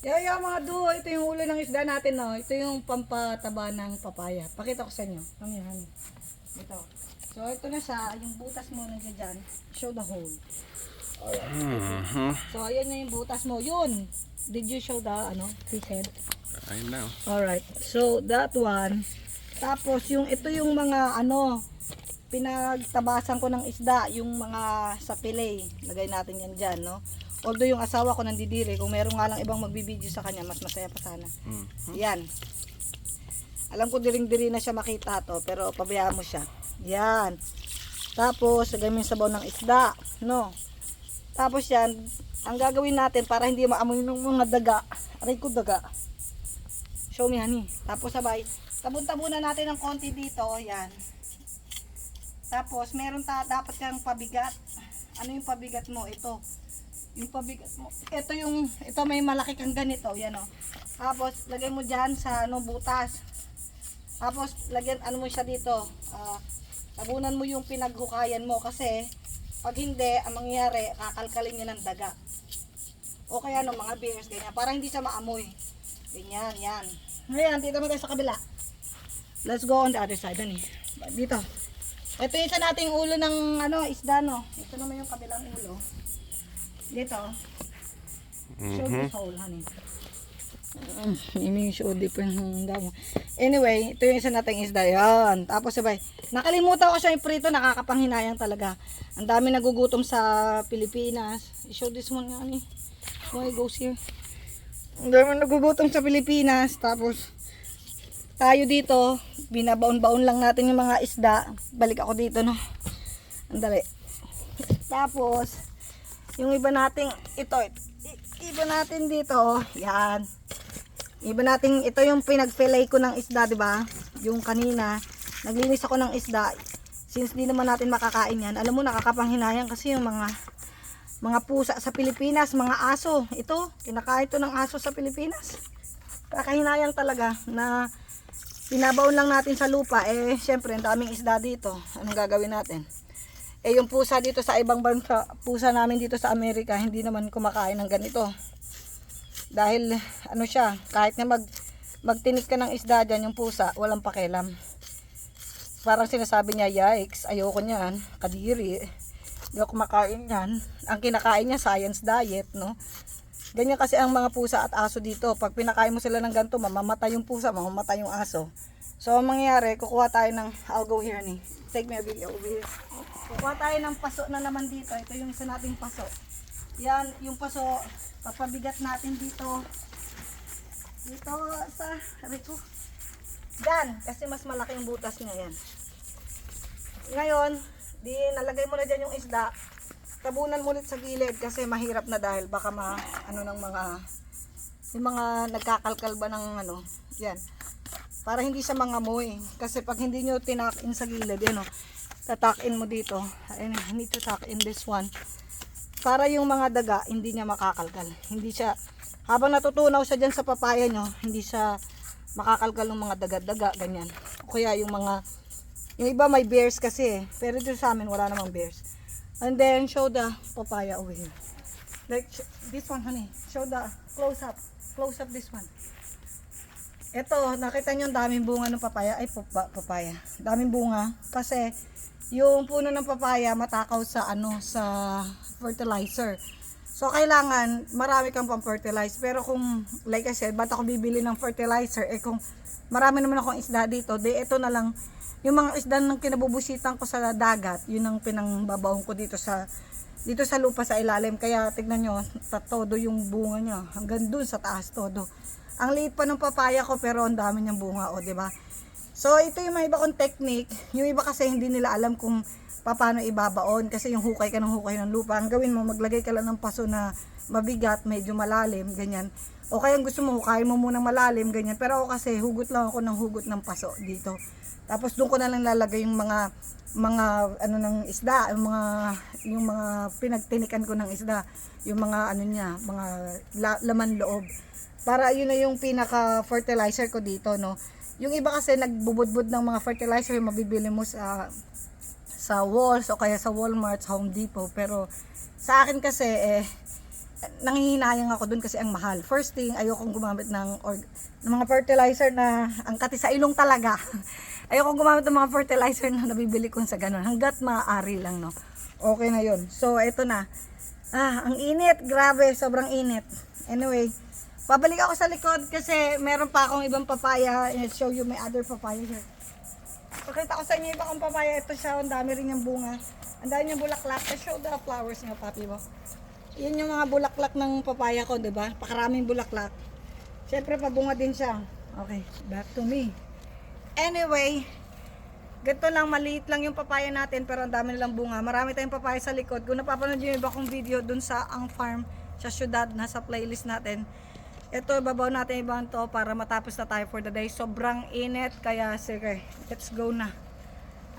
Yaya mga duho, ito yung ulo ng isda natin, no? Ito yung pampataba ng papaya. Pakita ko sa inyo. Ano yan? Ito. So, ito na siya. Yung butas mo nandiyan dyan. Show the hole. Mhm. So, ayan na yung butas mo. Yun! Did you show the, ano, fish head? I know. Alright. So, that one. Tapos, yung, ito yung mga, ano, pinagtabasan ko ng isda, yung mga sa fillet. Lagay natin yan dyan, no? Although yung asawa ko nandidiri, kung meron nga lang ibang magbibideo sa kanya, mas masaya pa sana. Mm. Yan. Alam ko diring-diri na siya makita to, pero pabayaan mo siya. Yan. Tapos, yung sabaw ng isda, no? Tapos yan, ang gagawin natin para hindi maamoy ng mga daga. Aray ko daga. Show me honey. Tapos sabay, tabon-tabunan natin ng konti dito, yan. Tapos, meron ta dapat kang pabigat. Ano yung pabigat mo? Ito. Yung pabigat mo. Ito yung, ito may malaki kang ganito, yan o. Tapos, lagay mo dyan sa ano, butas. Tapos, lagyan, ano mo siya dito. ah, tabunan mo yung pinaghukayan mo kasi pag hindi, ang mangyayari, kakalkalin niya ng daga. O kaya ng mga beers, ganyan. Para hindi siya maamoy. Ganyan, yan. Ngayon, dito mo tayo sa kabila. Let's go on the other side, eh. Dito. Ito yung isa nating ulo ng ano, isda, no. Ito naman yung kabilang ulo. Dito. Show Mhm. this hole, honey. Mm, Ini show di pa yung damo. Anyway, ito yung isa nating isda. Yan. Tapos sabay, nakalimutan ko siya yung prito, nakakapanghinayang talaga. Ang dami nagugutom sa Pilipinas. I-show this one nga ni. Why goes here? Ang dami nagugutom sa Pilipinas. Tapos, tayo dito, binabaon-baon lang natin yung mga isda. Balik ako dito, no? Andali. Tapos, yung iba nating, ito, iba natin dito, yan. Iba nating, ito yung pinag-fillet ko ng isda, di ba? Yung kanina, naglinis ako ng isda. Since di naman natin makakain yan, alam mo, nakakapanghinayang kasi yung mga mga pusa sa Pilipinas, mga aso. Ito, kinakain to ng aso sa Pilipinas. Kakahinayang talaga na pinabaon lang natin sa lupa. Eh, syempre, ang daming isda dito. Anong gagawin natin? Eh, yung pusa dito sa ibang bansa, pusa namin dito sa Amerika, hindi naman kumakain ng ganito. Dahil, ano siya, kahit na mag, magtinik ka ng isda dyan, yung pusa, walang pakialam. Parang sinasabi niya, yikes, ayoko niyan, kadiri. Hindi ako kumakain yan. Ang kinakain niya, science diet, no? Ganyan kasi ang mga pusa at aso dito. Pag pinakain mo sila ng ganito, mamamatay yung pusa, mamamatay yung aso. So, ang mangyayari, kukuha tayo ng, I'll go here ni. Take me a video over here. Kukuha tayo ng paso na naman dito. Ito yung isa nating paso. Yan, yung paso, papabigat natin dito. Dito sa, sabi ko, Yan, kasi mas malaki yung butas niya yan. Ngayon, di nalagay mo na dyan yung isda. Tabunan ulit sa gilid kasi mahirap na dahil baka ma, ano ng mga, yung mga nagkakalkal ba ng ano, yan. Para hindi siya mangamoy. Kasi pag hindi nyo tinakin sa gilid, yan o, tatakin mo dito. Ayun, I need to tuck in this one. Para yung mga daga, hindi niya makakalkal. Hindi siya, habang natutunaw siya dyan sa papaya nyo, hindi siya makakalkal ng mga daga-daga, ganyan. O kaya yung mga, yung iba may bears kasi eh. Pero dito sa amin, wala namang bears. And then, show the papaya over here. Like, this one, honey. Show the, close up. Close up this one. Ito, nakita nyo ang daming bunga ng papaya. Ay, papa, papaya. Daming bunga. Kasi, yung puno ng papaya matakaw sa ano, sa fertilizer. So, kailangan marami kang pang-fertilize. Pero kung, like I said, ba't ako bibili ng fertilizer? Eh kung marami naman akong isda dito, di ito na lang, yung mga isda ng kinabubusitan ko sa dagat, yun ang pinangbabawon ko dito sa dito sa lupa sa ilalim. Kaya tignan nyo, todo yung bunga niya. Hanggang dun sa taas todo. Ang liit pa ng papaya ko pero ang dami niyang bunga, o di ba? So, ito yung may iba kong technique. Yung iba kasi hindi nila alam kung paano ibabaon. Kasi yung hukay ka ng hukay ng lupa. Ang gawin mo, maglagay ka lang ng paso na mabigat, medyo malalim, ganyan. O kaya gusto mo, hukayin mo munang malalim, ganyan. Pero ako kasi, hugot lang ako ng hugot ng paso dito. Tapos doon ko na lang lalagay yung mga mga ano ng isda, yung mga yung mga pinagtinikan ko ng isda, yung mga ano niya, mga la, laman loob. Para yun na yung pinaka fertilizer ko dito, no. Yung iba kasi nagbubudbud ng mga fertilizer yung mabibili mo sa sa walls o kaya sa Walmart, sa Home Depot. Pero sa akin kasi eh nanghihinayang ako dun kasi ang mahal. First thing, ayokong gumamit ng, org- ng mga fertilizer na ang kati sa ilong talaga. ayokong gumamit ng mga fertilizer na nabibili ko sa ganun. Hanggat maaari lang, no. Okay na yun. So, eto na. Ah, ang init. Grabe, sobrang init. Anyway, babalik ako sa likod kasi meron pa akong ibang papaya. I'll show you my other papaya here. Pakita ko sa inyo iba kong papaya. Ito siya, ang dami rin yung bunga. Ang dami niyang bulaklak. I show the flowers niya, papi mo. Yan yung mga bulaklak ng papaya ko, di ba? Pakaraming bulaklak. Siyempre, pabunga din siya. Okay, back to me. Anyway, ganito lang, maliit lang yung papaya natin, pero ang dami nilang bunga. Marami tayong papaya sa likod. Kung napapanood yung iba kong video dun sa Ang Farm, sa syudad, nasa playlist natin. Ito, babaw natin ibang to para matapos na tayo for the day. Sobrang init, kaya sige, let's go na.